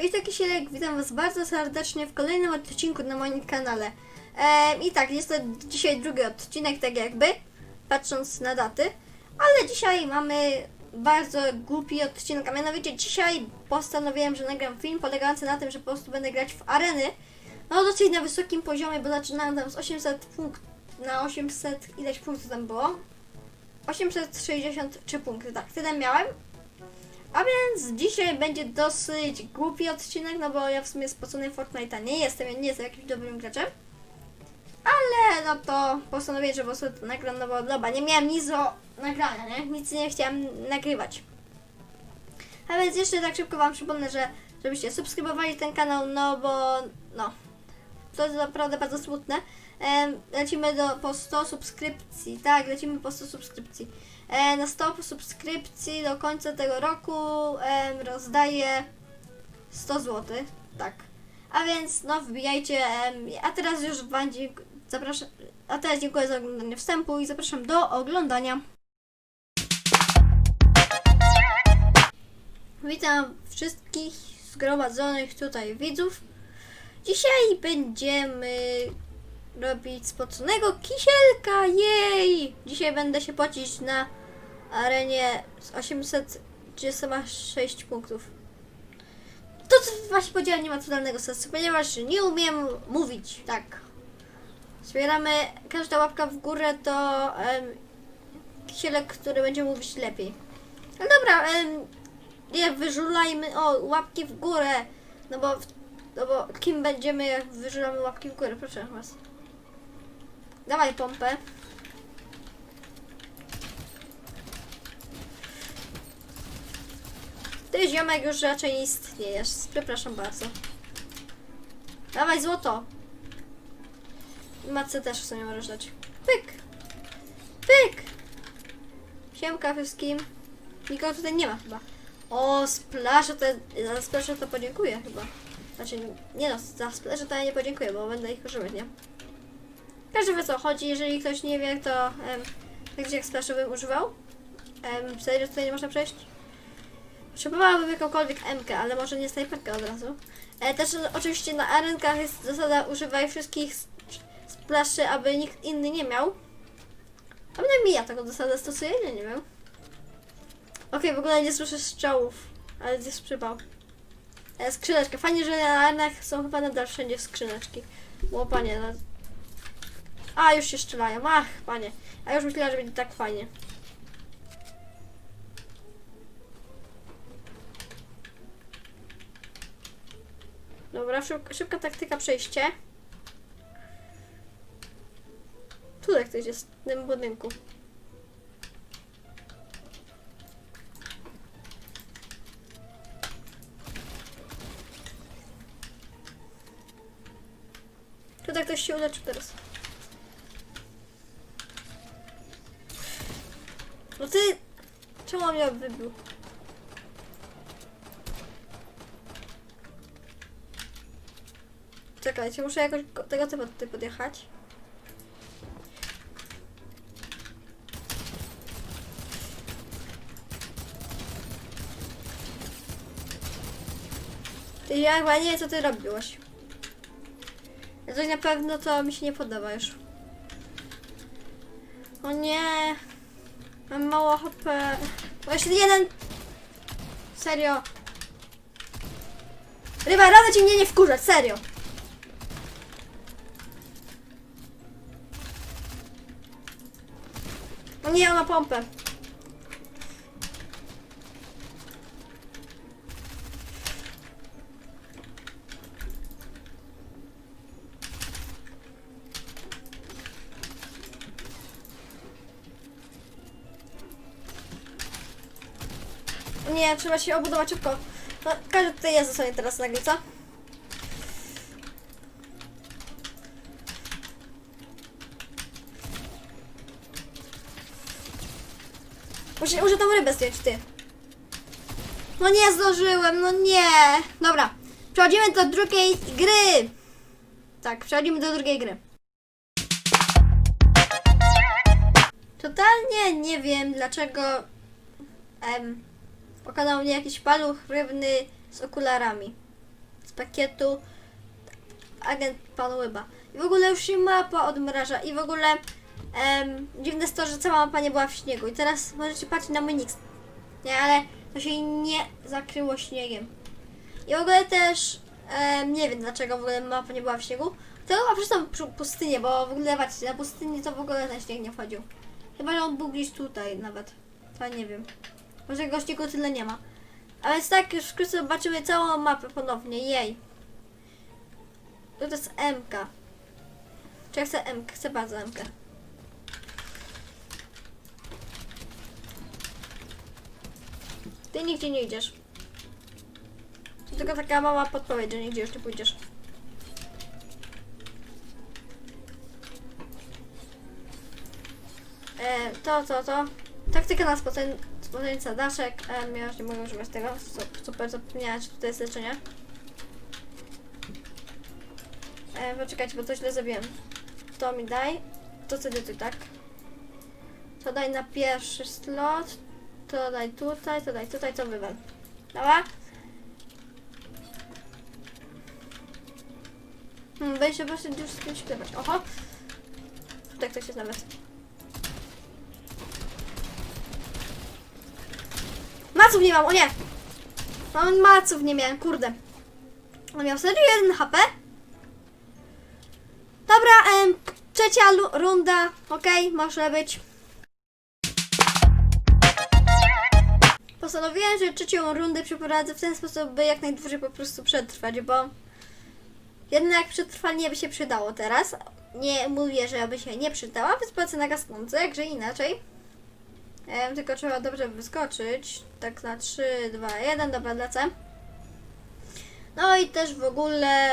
Cześć, to Kisielek, witam Was bardzo serdecznie w kolejnym odcinku na moim kanale. I tak, jest to dzisiaj drugi odcinek, tak jakby, patrząc na daty, ale dzisiaj mamy bardzo głupi odcinek, a mianowicie dzisiaj postanowiłem, że nagram film polegający na tym, że po prostu będę grać w areny, no dosyć na wysokim poziomie, bo zaczynałem tam z 800 punktów, na 800, ileś punktów tam było? 863 punkty, tak, tyle miałem. A więc dzisiaj będzie dosyć głupi odcinek, no bo ja w sumie spocony Fortnite'a nie jestem, ja nie jestem jakimś dobrym graczem. Ale no to postanowiłem, że po prostu to nagram, no bo dobra, nie miałem nic do nagrania, nie? Nic nie chciałem nagrywać. A więc jeszcze tak szybko Wam przypomnę, że żebyście subskrybowali ten kanał, no bo no, to jest naprawdę bardzo smutne. Lecimy do, po 100 subskrypcji, tak, lecimy po 100 subskrypcji. E, na 100 subskrypcji do końca tego roku rozdaję 100 zł, tak. A więc no wbijajcie, a teraz już Wam dziękuję, zapraszam, a teraz dziękuję za oglądanie wstępu i zapraszam do oglądania. Witam wszystkich zgromadzonych tutaj widzów. Dzisiaj będziemy robić spoconego kisielka, jej! Dzisiaj będę się pocić na arenie z 836 punktów. To co właśnie powiedziałem nie ma totalnego sensu, ponieważ nie umiem mówić, tak. Zbieramy, każda łapka w górę to kisielek, który będzie mówić lepiej. No dobra, em, nie wyżulajmy, o, łapki w górę, no bo, no bo kim będziemy jak wyżulamy łapki w górę, proszę was. Dawaj pompę. Ty ziomek już raczej nie istniejesz. Przepraszam bardzo. Dawaj złoto. Matce też w sumie możesz dać. Pyk. Pyk. Siemka wszystkim. Nikogo tutaj nie ma chyba. O, splasza to... Za splasza to podziękuję chyba. Znaczy, nie no, za splasza to ja nie podziękuję, bo będę ich używać, nie? Każdy wie co chodzi, jeżeli ktoś nie wie, to em, tak jak splaszu bym używał. Em, serio tutaj nie można przejść? Potrzebowałabym jakąkolwiek MK, ale może nie snajperkę od razu. E, też oczywiście na arenkach jest zasada używaj wszystkich splaszy, aby nikt inny nie miał. A przynajmniej ja taką zasadę stosuję, nie, nie wiem. Okej, w ogóle nie słyszę strzałów, ale jest przypał. E, skrzyneczka. Fajnie, że na arenach są chyba nadal wszędzie skrzyneczki. Bo panie, no, a, już się strzelają. Ach, panie. A już myślałam, że będzie tak fajnie. Dobra, szyb, szybka taktyka przejście. Tutaj ktoś jest w tym budynku. Tutaj ktoś się uleczy teraz. No ty... Czemu on mnie wybił? Czekajcie, muszę jakoś go- tego typu tutaj podjechać. Ty, ja chyba nie wiem, co ty robiłeś. Ja Coś na pewno to mi się nie podoba już. O nie. Mam mało HP. Właśnie jeden. Serio. Ryba, radzę ci mnie nie wkurzać, serio. O nie, on ma pompę. Nie, trzeba się obudować szybko. No, każdy tutaj jest sobie teraz nagle, co? Muszę, muszę rybę zdjąć, ty. No nie zdążyłem, no nie. Dobra, przechodzimy do drugiej gry. Tak, przechodzimy do drugiej gry. Totalnie nie wiem, dlaczego em, Pokonał mnie jakiś paluch rybny z okularami. z pakietu agent pan Łyba. I w ogóle już się mapa odmraża i w ogóle em, dziwne jest to, że cała mapa nie była w śniegu. I teraz możecie patrzeć na mój. Nie, ale to się nie zakryło śniegiem. I w ogóle też nie wiem dlaczego w ogóle mapa nie była w śniegu. To chyba przez tą pustynię, bo w ogóle patrzcie, na pustyni to w ogóle ten śnieg nie wchodził. Chyba, że on był gdzieś tutaj nawet. To nie wiem. Może go śniegu tyle nie ma. A więc tak, już wkrótce zobaczymy całą mapę ponownie. Jej. To jest MK. Czy ja chcę MK? Chcę bardzo MK. Ty nigdzie nie idziesz. To tylko taka mała podpowiedź, że nigdzie już nie pójdziesz. E, to, to, to. Taktyka na spocen- spoceńca daszek. E, ja już nie mogę używać tego. Su- Super, zapomniałam, że tutaj jest leczenie. E, poczekajcie, bo to źle zrobiłem. To mi daj. To ty tak. To daj na pierwszy slot. To daj tutaj, to daj tutaj, to wywal. Dobra? Hmm, będę się właśnie już z tym śpiewać. Oho! Tutaj ktoś jest nawet. Maców nie mam, o nie! Mam maców nie miałem, kurde. On miał serio jeden HP? Dobra, em, trzecia runda, okej, może być. Postanowiłem, że trzecią rundę przeprowadzę w ten sposób, by jak najdłużej po prostu przetrwać, bo jednak przetrwanie by się przydało teraz. Nie mówię, że by się nie przydała, więc płacę na gasnące, jakże inaczej. Em, tylko trzeba dobrze wyskoczyć. Tak na 3, 2, 1, dobra, lecę. No i też w ogóle,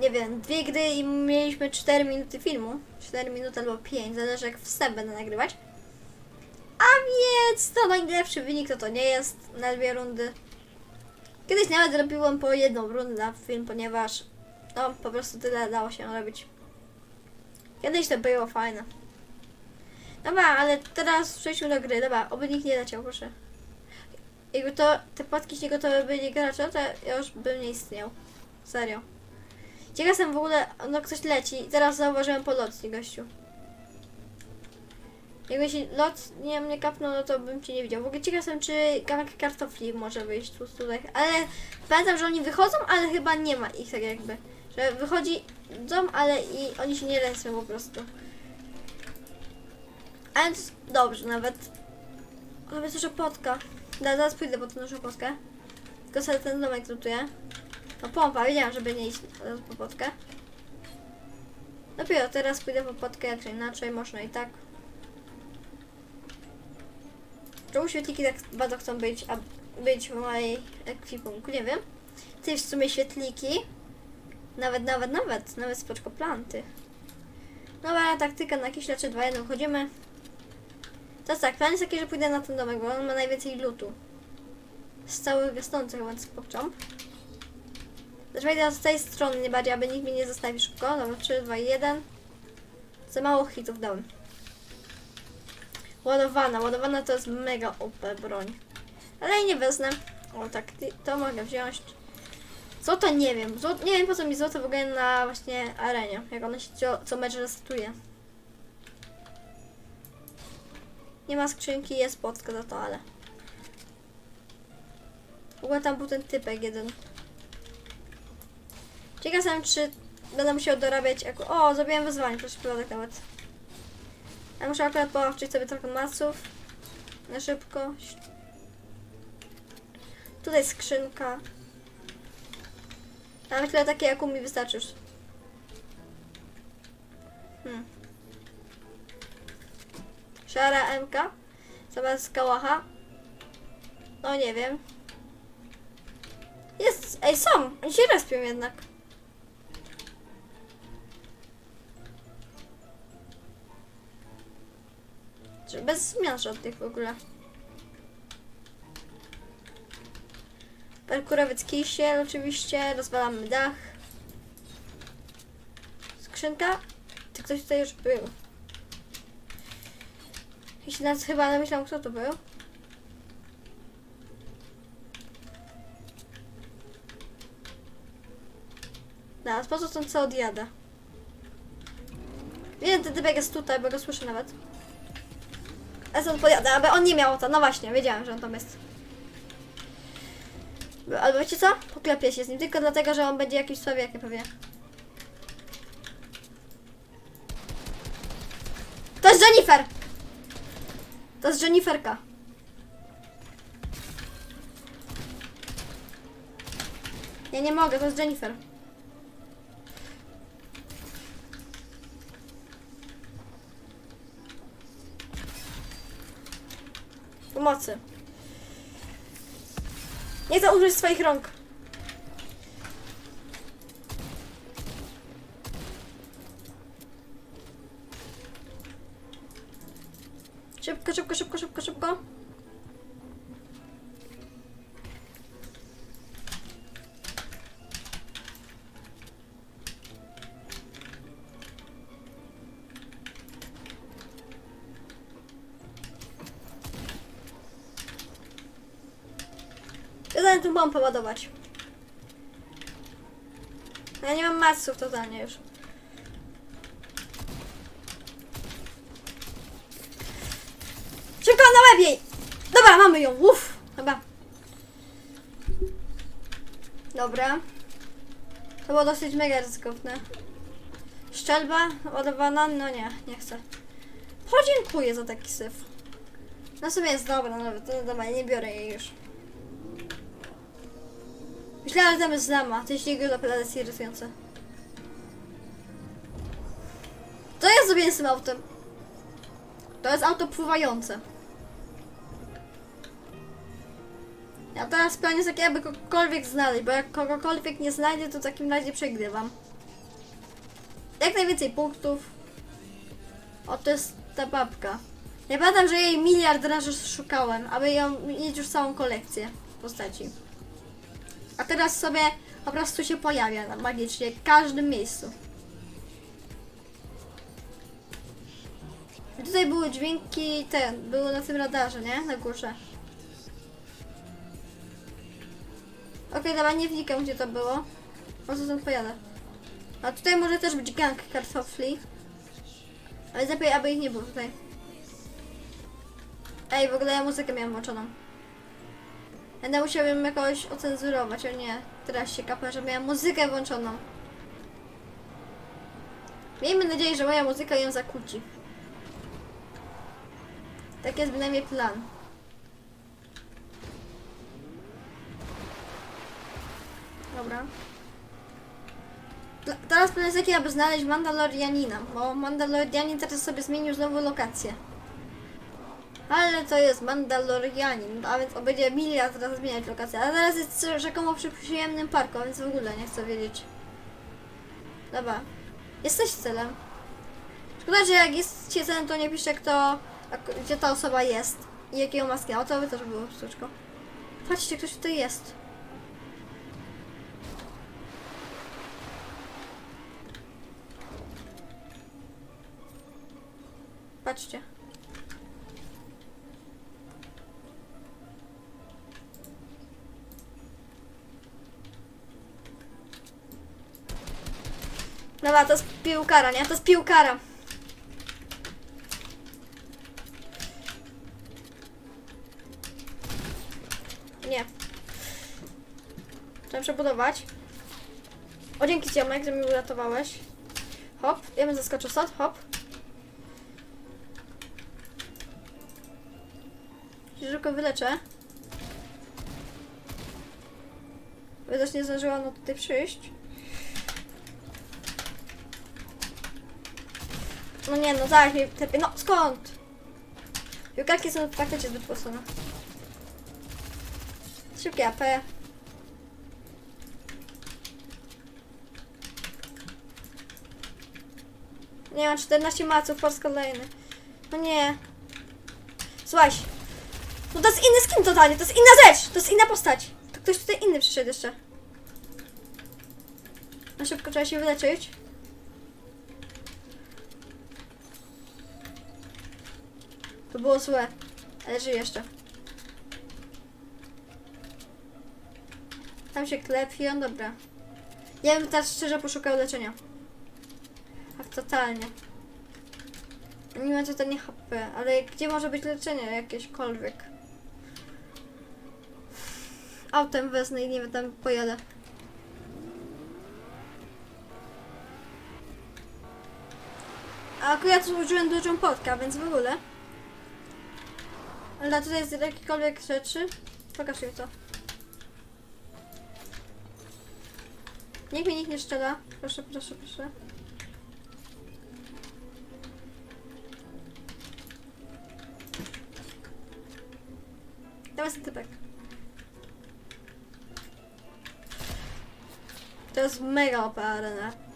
nie wiem, dwie gry i mieliśmy 4 minuty filmu. 4 minuty albo 5, zależy jak wstęp będę nagrywać. A więc to najlepszy wynik to to nie jest na dwie rundy. Kiedyś nawet robiłem po jedną rundę na film, ponieważ no po prostu tyle dało się robić. Kiedyś to było fajne. Dobra, ale teraz przejdźmy do gry. Dobra, oby nikt nie leciał, proszę. Jakby to, te płatki śniegotowe byli gracze, to ja już bym nie istniał. Serio. Ciekaw jestem w ogóle, no ktoś leci. Teraz zauważyłem polotni, gościu. Jakby się lot nie mnie kapnął, no to bym cię nie widział. W ogóle ciekaw jestem, czy kawałek kartofli może wyjść tu, tutaj. Ale pamiętam, że oni wychodzą, ale chyba nie ma ich tak jakby. Że wychodzi dom, ale i oni się nie rejestrują po prostu. A więc dobrze nawet. Nawet jeszcze potka. Da, zaraz pójdę po tą naszą potkę. Tylko sobie ten domek lutuję. No pompa, wiedziałam, żeby nie iść po potkę. Dopiero teraz pójdę po potkę, jak inaczej, można i tak. Czemu świetliki tak bardzo chcą być, a być w mojej ekwipunku? Nie wiem. Ty w sumie świetliki. Nawet, nawet, nawet, nawet spoczko planty. Dobra, taktyka na jakieś leczy 2-1 wchodzimy. Teraz tak, plan jest taki, że pójdę na ten domek, bo on ma najwięcej lutu. Z całych gasnących, więc pokczam. Też wejdę z tej strony nie bardziej, aby nikt mnie nie zostawił szybko. Dobra, 3, 2, 1. Za mało hitów dałem. Ładowana, ładowana to jest mega OP broń. Ale jej nie wezmę. O tak, to mogę wziąć. Złoto nie wiem. Złoto, nie wiem po co mi złoto w ogóle na właśnie arenie. Jak ono się co, co mecz resetuje. Nie ma skrzynki, jest podska za to, ale. W ogóle tam był ten typek jeden. Ciekaw jestem, czy będę musiał dorabiać jako... O, zrobiłem wyzwanie, proszę przypadek nawet. Ja muszę akurat poławczyć sobie trochę maców. Na szybko. Tutaj skrzynka. Ale tyle takie jak mi wystarczy już. Hmm. Szara MK. Zamiast kałacha. No nie wiem. Jest, ej są, oni się respią jednak. Bez zmian żadnych w ogóle. Parkurowiec kisiel oczywiście, rozwalamy dach. Skrzynka? Czy ktoś tutaj już był? Jeśli nas chyba myślał, kto to był. Teraz, po co co odjada? Wiem, ten typek jest tutaj, bo go słyszę nawet. Ja stąd pojadę, aby on nie miał to. No właśnie, wiedziałem, że on tam jest. Albo wiecie co? Poklepię się z nim, tylko dlatego, że on będzie jakiś słabiakiem pewnie. To jest Jennifer! To jest Jenniferka. Ja nie mogę, to jest Jennifer. Pomocy. Nie użyć swoich rąk. Szybko, szybko, szybko, szybko, szybko. Bombę ładować. Ja nie mam maców totalnie już. Szybko na łebie! Dobra, mamy ją. Uff, chyba. Dobra. To było dosyć mega ryzykowne. Szczelba ładowana? No nie, nie chcę. Podziękuję za taki syf. No sobie jest dobra, nawet to dobra, nie biorę jej już. Jeśli go naprawdę jest irytujące. Co ja zrobię z tym autem? To jest auto pływające. Ja teraz plan jest taki, aby kogokolwiek znaleźć, bo jak kogokolwiek nie znajdę, to w takim razie przegrywam. Jak najwięcej punktów. O, to jest ta babka. Ja pamiętam, że jej miliard razy szukałem, aby ją mieć już całą kolekcję postaci. A teraz sobie po prostu się pojawia na magicznie w każdym miejscu. I tutaj były dźwięki, te, były na tym radarze, nie? Na górze. Okej, dobra, nie wnikam gdzie to było. Co stąd pojadę? A tutaj może też być gang kartofli. Ale lepiej, aby ich nie było tutaj. Ej, w ogóle ja muzykę miałam włączoną. Będę musiał ją jakoś ocenzurować, o nie. Teraz się kapę, że miałam muzykę włączoną. Miejmy nadzieję, że moja muzyka ją zakłóci. Tak jest bynajmniej plan. Dobra. Teraz plan jest taki, aby znaleźć Mandalorianina, bo Mandalorianin teraz sobie zmienił znowu lokację. Ale to jest Mandalorianin, a więc będzie miliard razy zmieniać lokację. A teraz jest rzekomo przy przyjemnym parku, a więc w ogóle nie chcę wiedzieć. Dobra. Jesteś celem. Szkoda, że jak jest celem, to nie pisze kto, gdzie ta osoba jest i jakiego maski. O, to by też było sztuczko. Patrzcie, ktoś tutaj jest. Patrzcie. Dobra, to jest piłkara, nie? To jest piłkara. Nie. Trzeba przebudować. O, dzięki Ciemek, że mi uratowałeś. Hop, ja bym zaskoczył stąd, hop. Szybko wyleczę. Też nie zdążyłam no tutaj przyjść. No nie, no zaraz mi terpie. No skąd? Piłkarki są faktycznie zbyt posłane. Szybkie AP. Nie mam 14 maców po raz kolejny. No nie. Słuchaj. No to jest inny skin totalnie, to jest inna rzecz, to jest inna postać. To ktoś tutaj inny przyszedł jeszcze. Na szybko trzeba się wyleczyć. To było złe, ale jeszcze. Tam się klepią, dobra. Ja bym teraz szczerze poszukał leczenia. Tak totalnie. Nie ma totalnie HP, ale gdzie może być leczenie jakieśkolwiek? Autem wezmę i nie wiem, tam pojadę. A akurat użyłem dużą podka, więc w ogóle. Ale tutaj jest jakiekolwiek rzeczy. Pokaż mi to. Niech mi nikt nie strzela. Proszę, proszę, proszę. Dawaj sobie typek. To jest mega OP arena.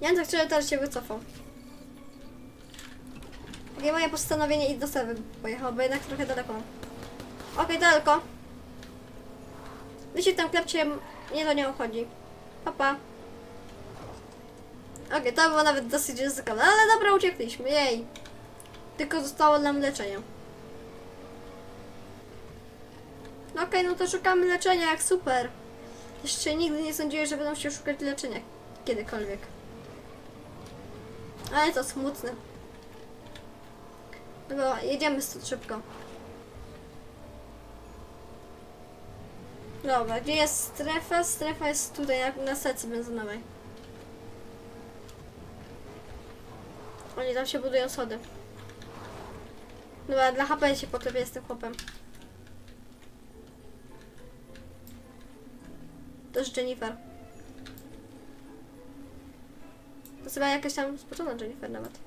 Ja tak szczerze teraz się wycofał. Takie moje postanowienie i do Sewy pojechał, bo jednak trochę daleko. Okej, daleko. Wy się tam klepcie, mnie to nie obchodzi. Papa. Okej, to było nawet dosyć ryzykowne, ale dobra, uciekliśmy, jej. Tylko zostało nam leczenie. No Okej, no to szukamy leczenia, jak super. Jeszcze nigdy nie sądziłem, że będą się szukać leczenia kiedykolwiek. Ale to smutne. Dobra, jedziemy stąd szybko. Dobra, gdzie jest strefa? Strefa jest tutaj na, na stacji benzynowej. Oni tam się budują schody. Dobra, dla HP się poklepię z tym chłopem. To jest Jennifer. Chyba jakaś tam spoczona Jennifer nawet.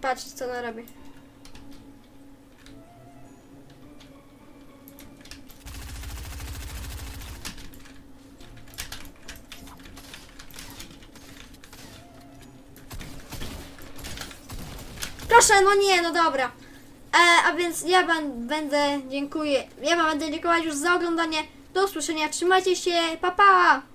Patrz, co ona robi. Proszę, no nie, no dobra. E, a więc ja będę, dziękuję. Ja będę dziękować już za oglądanie. Do usłyszenia, trzymajcie się, pa pa!